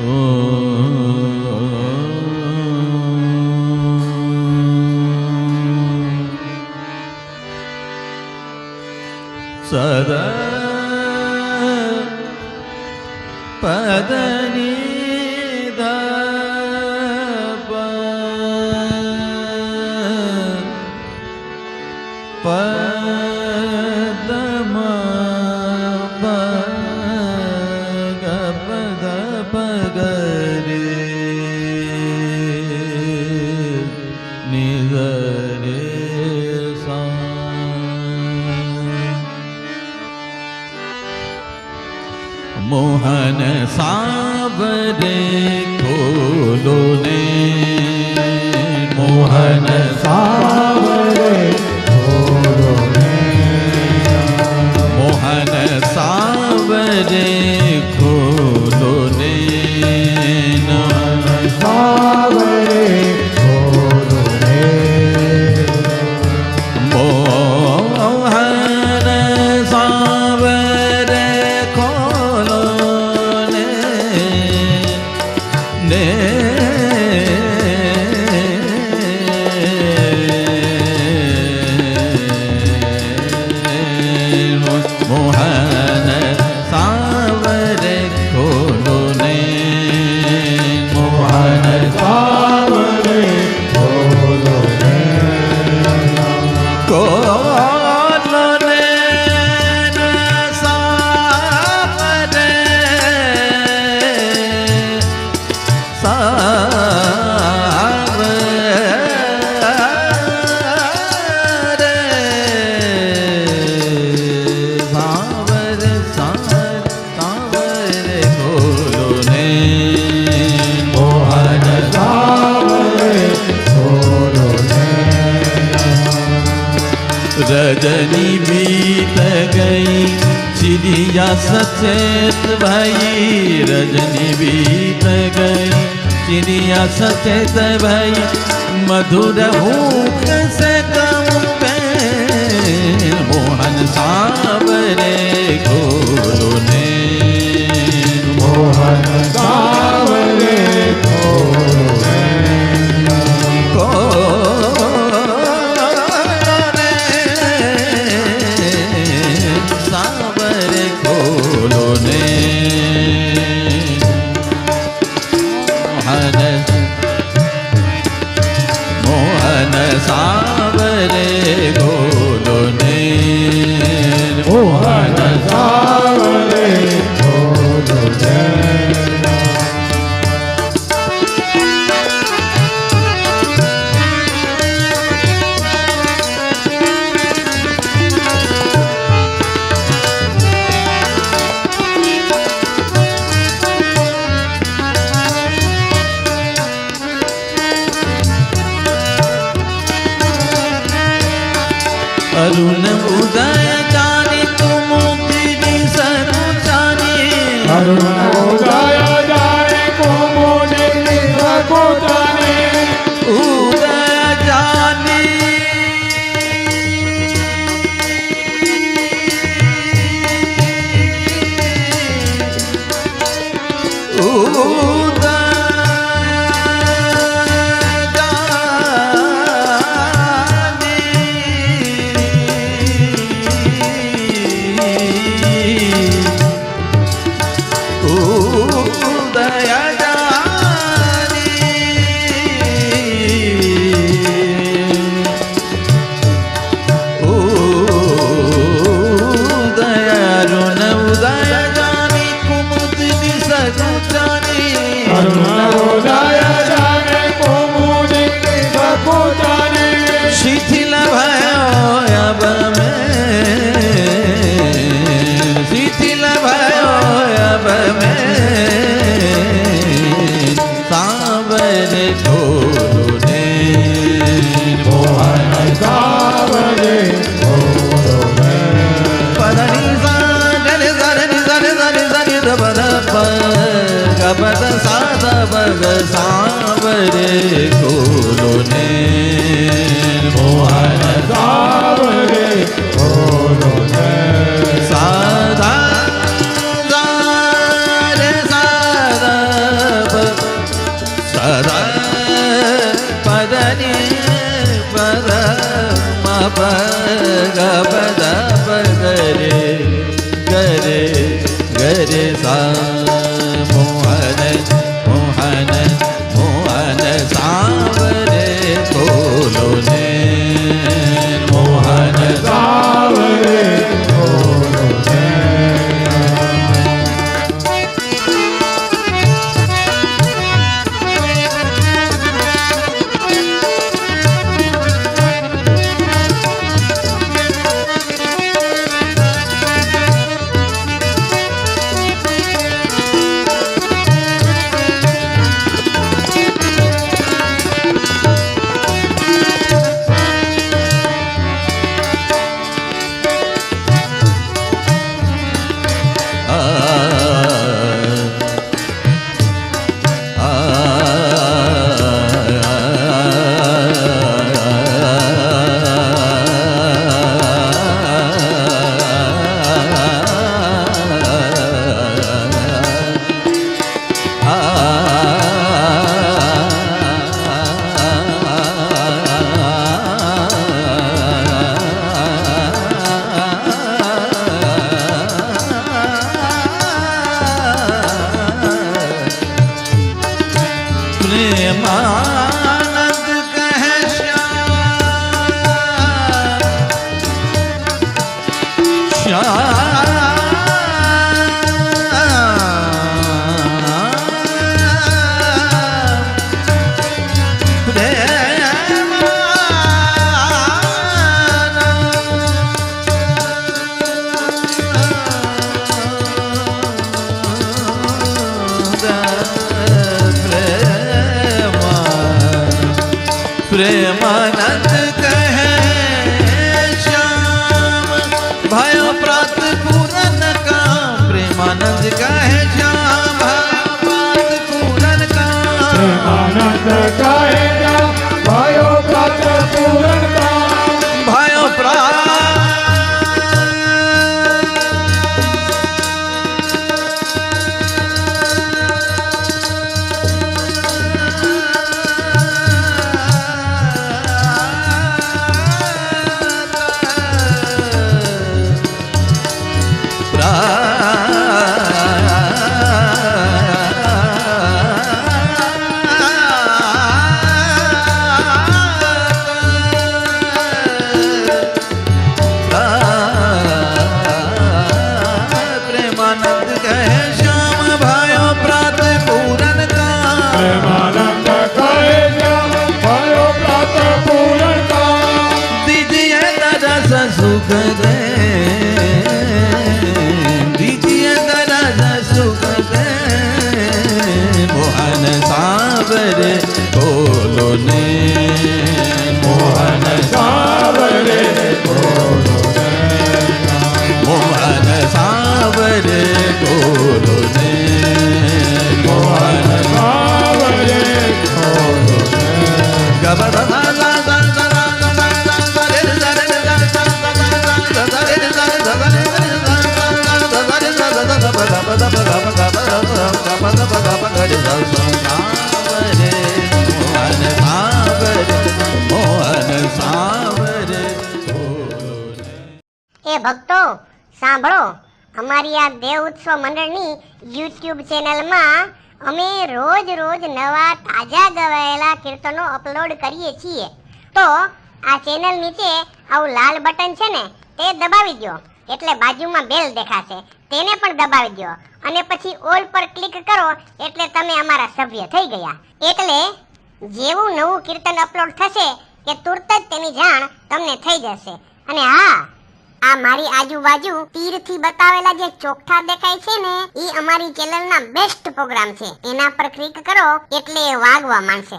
Oh, Uh. साबर ગજની બીત ગઈ ચિડિયા સચેત ભાઈ રજની બીત ગઈ ચિડિયા સચેત ભાઈ મધુર ભૂખ સે અરુણ ઉદય ચારી તું મોકલી સરું ચારી અરુણ સાદ સાદા ભગ સાવરે ખોલો ને મોહન સાવરે ખોલો ને સાદા પગ પદ પગ રે ગરે ગરે સા हाँ ભય પ્રાત પૂરન કા પ્રેમાનંદ કહે ભક્તો, સાંભળો. અમારી આ દેવ ઉત્સવ મંડળની યુટ્યુબ ચેનલમાં અમે રોજ રોજ નવા તાજા ગવાયેલા કીર્તનો અપલોડ કરીએ છીએ. તો આ ચેનલ નીચે આવું લાલ બટન છે ને, તે દબાવી દો એટલે બાજુમાં બેલ દેખાશે. તેને પણ દબાવી દો અને પછી ઓલ પર ક્લિક કરો, એટલે તમે અમારા સભ્ય થઈ ગયા. એટલે જેવું નવું કીર્તન અપલોડ થશે, કે તુરત જ તેની જાણ તમને થઈ જશે. અને હા, આ મારી આજુબાજુ તીરથી બતાવેલા જે ચોખા દેખાય છે ને એ અમારી ચેનલના બેસ્ટ પ્રોગ્રામ છે. એના પર ક્લિક કરો, એટલે એ વાગવા માંડશે.